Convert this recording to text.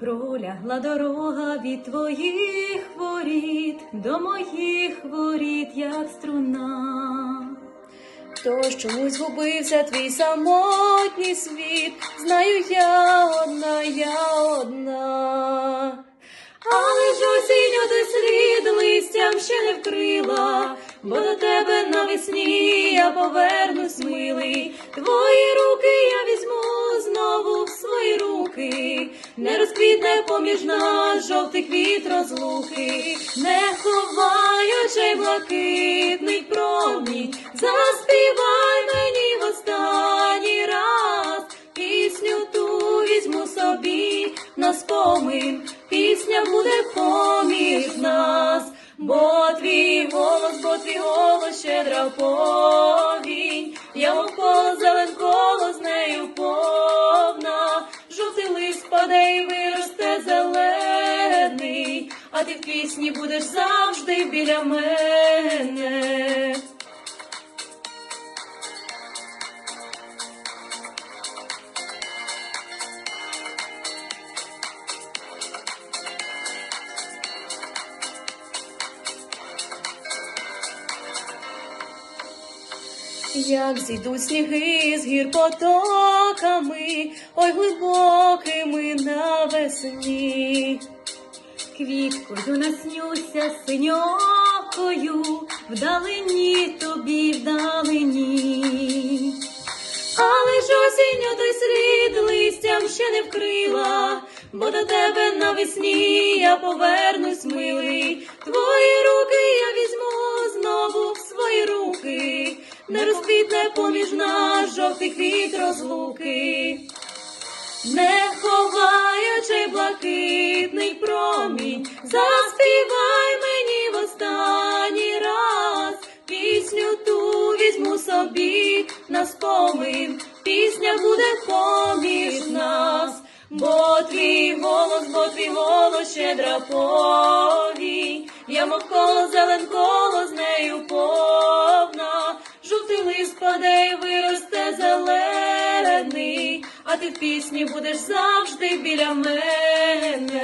Пролягла дорога від твоїх воріт до моїх воріт, як струна. Тож чомусь згубився твій самотній світ, знаю я одна, я одна. Але ж осінь той слід листям ще не вкрила, бо до тебе навесні я повернусь, милий. Твої поміж нас жовтий квіт розлуки, не ховаючи блакитний промінь, заспівай мені в останній раз пісню ту візьму собі на спомин, пісня буде поміж нас, бо твій голос, бо твій голос щедра повінь, а ти в пісні будеш завжди біля мене. Як зійдуть сніги з гір потоками, ой глибокими навесні. Квіткою наснюся синьокою, вдалині тобі вдалині. Але ж осінню той слід листям ще не вкрила, бо до тебе навесні я повернусь, милий. Твої руки я візьму знову в свої руки, не розквітне поміж нас жовтий квіт розлуки. Не блакитний промінь, заспівай мені в останній раз. Пісню ту візьму собі на спомин, пісня буде поміж нас, бо твій голос, бо твій голос щедра повінь, я мов коло зелен а ти в пісні будеш завжди біля мене.